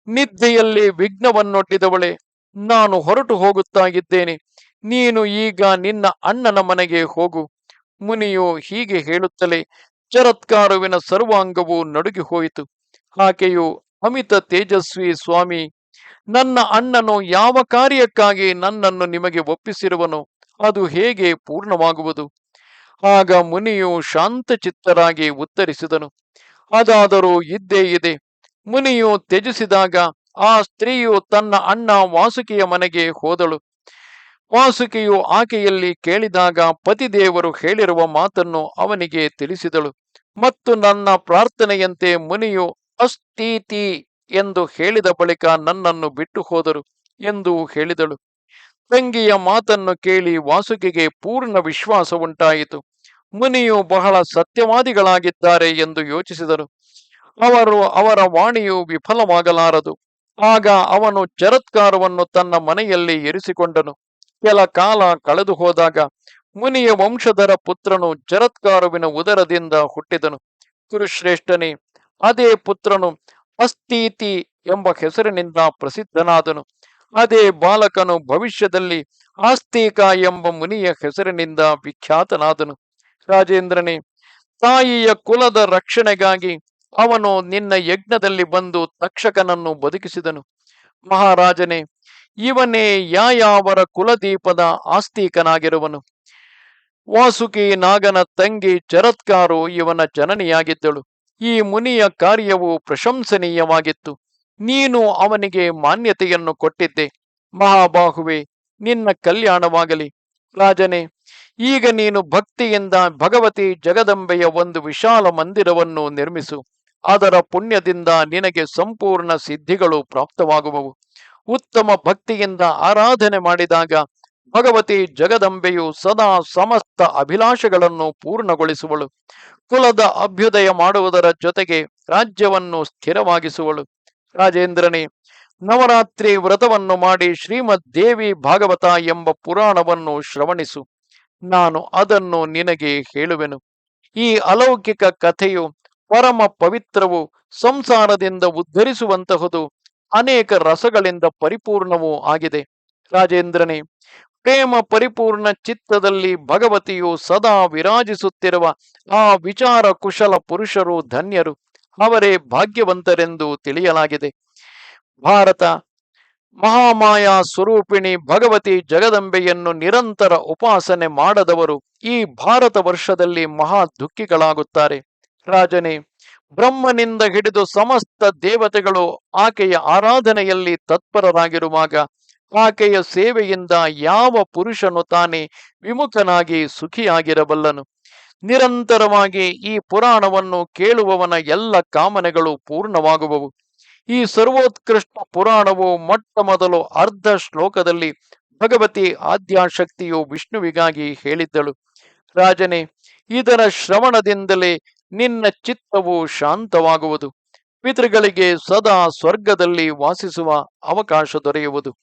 ನಿದ್ದೆಯಲ್ಲಿ ವಿಘ್ನವನ್ನೊಡ್ಡಿದವಳೆ, ನಾನು ಹೊರಟು ಹೋಗುತ್ತಾಗಿದ್ದೇನೆ. ನೀನು ಈಗ ನಿನ್ನ ಅಣ್ಣನ ಮನೆಗೆ ಹೋಗು. ಮುನಿಯು ಹೀಗೆ ಹೇಳುತ್ತಲೇ, ಜರತ್ಕಾರುವಿನ ಸರ್ವಾಂಗವು ನಡುಗಿ ಹೋಯಿತು ಆಕೆಯು ಅಮಿತ ತೇಜಸ್ವಿ ಸ್ವಾಮಿ ನನ್ನ ಅಣ್ಣನು ಯಾವ ಕಾರ್ಯಕ್ಕಾಗಿ ನನ್ನನ್ನು ನಿಮಗೆ ಒಪ್ಪಿಸಿರುವನು? ಅದು ಹೇಗೆ ಪೂರ್ಣವಾಗುವುದು? ಆಗ ಮುನಿಯು ಶಾಂತಚಿತ್ತರಾಗಿ ಉತ್ತರಿಸಿದನು. ಅದಾದರೂ ಇದ್ದೇ ಇದೆ. ಮುನಿಯು ತ್ಯಜಿಸಿದಾಗ ಆ ಸ್ತ್ರೀಯು ತನ್ನ ಅಣ್ಣ ವಾಸುಕಿಯ ಮನೆಗೆ ಹೋದಳು. ವಾಸುಕಿಯು ಆಕೆಯಲ್ಲಿ ಕೇಳಿದಾಗ ಪತಿದೇವರು ಹೇಳಿರುವ ಮಾತನ್ನು ಅವನಿಗೆ ತಿಳಿಸಿದಳು. ಮತ್ತು ನನ್ನ ಪ್ರಾರ್ಥನೆಯಂತೆ ಮುನಿಯು ಅಸ್ತೀತಿ ಎಂದು ಹೇಳಿದ ಬಳಿಕ ನನ್ನನ್ನು ಬಿಟ್ಟು ಹೋದರು ಎಂದು ಹೇಳಿದಳು. ತಂಗಿಯ ಮಾತನ್ನು ಕೇಳಿ ವಾಸುಕಿಗೆ ಪೂರ್ಣ ವಿಶ್ವಾಸ ಉಂಟಾಯಿತು ಮುನಿಯು ಬಹಳ ಸತ್ಯವಾದಿಗಳಾಗಿದ್ದಾರೆ ಎಂದು ಯೋಚಿಸಿದರು. ಅವರು ಅವರ ವಾಣಿಯು ವಿಫಲವಾಗಲಾರದು. ಆಗ ಅವನು ಚರತ್ಕಾರವನ್ನು ತನ್ನ ಮನೆಯಲ್ಲಿ ಇರಿಸಿಕೊಂಡನು. ಕೆಲ ಕಾಲ ಕಳೆದು ಹೋದಾಗ ಮುನಿಯ ವಂಶಧರ ಪುತ್ರನು ಚರತ್ಕಾರುವಿನ ಉದರದಿಂದ ಹುಟ್ಟಿದನು. ಕುರುಶ್ರೇಷ್ಠನೇ ಅದೇ ಪುತ್ರನು ಅಸ್ತೀತಿ ಎಂಬ ಹೆಸರಿನಿಂದ ಪ್ರಸಿದ್ಧನಾದನು. ಅದೇ ಬಾಲಕನು ಭವಿಷ್ಯದಲ್ಲಿ ಆಸ್ತಿಕ ಎಂಬ ಮುನಿಯ ಹೆಸರಿನಿಂದ ವಿಖ್ಯಾತನಾದನು. ರಾಜೇಂದ್ರನೇ, ತಾಯಿಯ ಕುಲದ ರಕ್ಷಣೆಗಾಗಿ ಅವನು ನಿನ್ನ ಯಜ್ಞದಲ್ಲಿ ಬಂದು ತಕ್ಷಕನನ್ನು ಬದುಕಿಸಿದನು. ಮಹಾರಾಜನೇ, ಇವನೇ ಯಾಯಾವರ ಕುಲದೀಪದ ಆಸ್ತಿಕನಾಗಿರುವನು. ವಾಸುಕಿ ನಾಗನ ತಂಗಿ ಚರತ್ಕಾರು ಇವನ ಜನನಿಯಾಗಿದ್ದಳು. ಈ ಮುನಿಯ ಕಾರ್ಯವು ಪ್ರಶಂಸನೀಯವಾಗಿತ್ತು. ನೀನು ಅವನಿಗೆ ಮಾನ್ಯತೆಯನ್ನು ಕೊಟ್ಟಿದ್ದೆ. ಮಹಾಬಾಹುವೆ, ನಿನ್ನ ಕಲ್ಯಾಣವಾಗಲಿ. ರಾಜನೇ, ಈಗ ನೀನು ಭಕ್ತಿಯಿಂದ ಭಗವತಿ ಜಗದಂಬೆಯ ಒಂದು ವಿಶಾಲ ಮಂದಿರವನ್ನು ನಿರ್ಮಿಸು. ಅದರ ಪುಣ್ಯದಿಂದ ನಿನಗೆ ಸಂಪೂರ್ಣ ಸಿದ್ಧಿಗಳು ಪ್ರಾಪ್ತವಾಗುವವು. ಉತ್ತಮ ಭಕ್ತಿಯಿಂದ ಆರಾಧನೆ ಮಾಡಿದಾಗ ಭಗವತಿ ಜಗದಂಬೆಯು ಸದಾ ಸಮಸ್ತ ಅಭಿಲಾಷೆಗಳನ್ನು ಪೂರ್ಣಗೊಳಿಸುವಳು. ಕುಲದ ಅಭ್ಯುದಯ ಮಾಡುವುದರ ಜೊತೆಗೆ ರಾಜ್ಯವನ್ನು ಸ್ಥಿರವಾಗಿಸುವಳು. ರಾಜೇಂದ್ರನೇ, ನವರಾತ್ರಿ ವ್ರತವನ್ನು ಮಾಡಿ ಶ್ರೀಮದ್ ದೇವಿ ಭಾಗವತ ಎಂಬ ಪುರಾಣವನ್ನು ಶ್ರವಣಿಸು. ನಾನು ಅದನ್ನು ನಿನಗೆ ಹೇಳುವೆನು. ಈ ಅಲೌಕಿಕ ಕಥೆಯು ಪರಮ ಪವಿತ್ರವು ಸಂಸಾರದಿಂದ ಉದ್ಧರಿಸುವಂತಹುದು ಅನೇಕ ರಸಗಳಿಂದ ಪರಿಪೂರ್ಣವೂ ಆಗಿದೆ. ರಾಜೇಂದ್ರನೇ ಪ್ರೇಮ ಪರಿಪೂರ್ಣ ಚಿತ್ತದಲ್ಲಿ ಭಗವತಿಯು ಸದಾ ವಿರಾಜಿಸುತ್ತಿರುವ ಆ ವಿಚಾರ ಕುಶಲ ಪುರುಷರು ಧನ್ಯರು. ಅವರೇ ಭಾಗ್ಯವಂತರೆಂದು ತಿಳಿಯಲಾಗಿದೆ. ಭಾರತ, ಮಹಾಮಾಯಾ ಸ್ವರೂಪಿಣಿ ಭಗವತಿ ಜಗದಂಬೆಯನ್ನು ನಿರಂತರ ಉಪಾಸನೆ ಮಾಡದವರು ಈ ಭಾರತ ವರ್ಷದಲ್ಲಿ ಮಹಾ ದುಃಖಿಗಳಾಗುತ್ತಾರೆ. ರಾಜನೇ, ಬ್ರಹ್ಮನಿಂದ ಹಿಡಿದು ಸಮಸ್ತ ದೇವತೆಗಳು ಆಕೆಯ ಆರಾಧನೆಯಲ್ಲಿ ತತ್ಪರರಾಗಿರುವಾಗ ಆಕೆಯ ಸೇವೆಯಿಂದ ಯಾವ ಪುರುಷನು ತಾನೇ ವಿಮುಖನಾಗಿ ಸುಖಿಯಾಗಿರಬಲ್ಲನು? ನಿರಂತರವಾಗಿ ಈ ಪುರಾಣವನ್ನು ಕೇಳುವವನ ಎಲ್ಲ ಕಾಮನೆಗಳು ಪೂರ್ಣವಾಗುವವು. ಈ ಸರ್ವೋತ್ಕೃಷ್ಟ ಪುರಾಣವು ಮೊಟ್ಟ ಮೊದಲು ಅರ್ಧ ಶ್ಲೋಕದಲ್ಲಿ ಭಗವತಿ ಆದ್ಯಾಶಕ್ತಿಯು ವಿಷ್ಣುವಿಗಾಗಿ ಹೇಳಿದ್ದಳು. ರಾಜನೇ, ಇದರ ಶ್ರವಣದಿಂದಲೇ ನಿನ್ನ ಚಿತ್ತವು ಶಾಂತವಾಗುವುದು. ಪಿತೃಗಳಿಗೆ ಸದಾ ಸ್ವರ್ಗದಲ್ಲಿ ವಾಸಿಸುವ ಅವಕಾಶ ದೊರೆಯುವುದು.